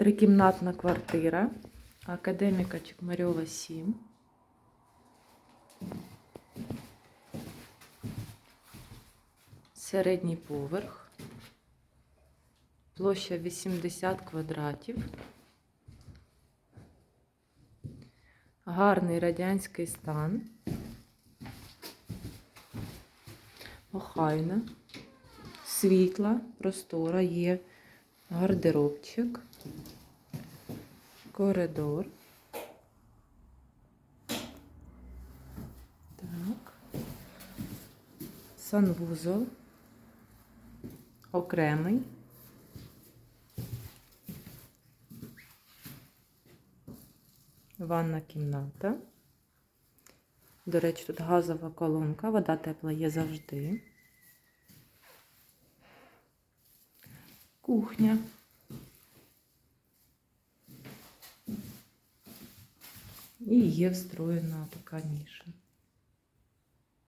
Трикімнатна квартира. Академіка Чекмарьова 7. Середній поверх. Площа 80 квадратів. Гарний радянський стан. Охайна. Світла, простора, є гардеробчик, коридор. Так. Санвузол. Окремий. Ванна кімната. До речі, тут газова колонка, вода тепла є завжди. Кухня. І є встроєна така ніша.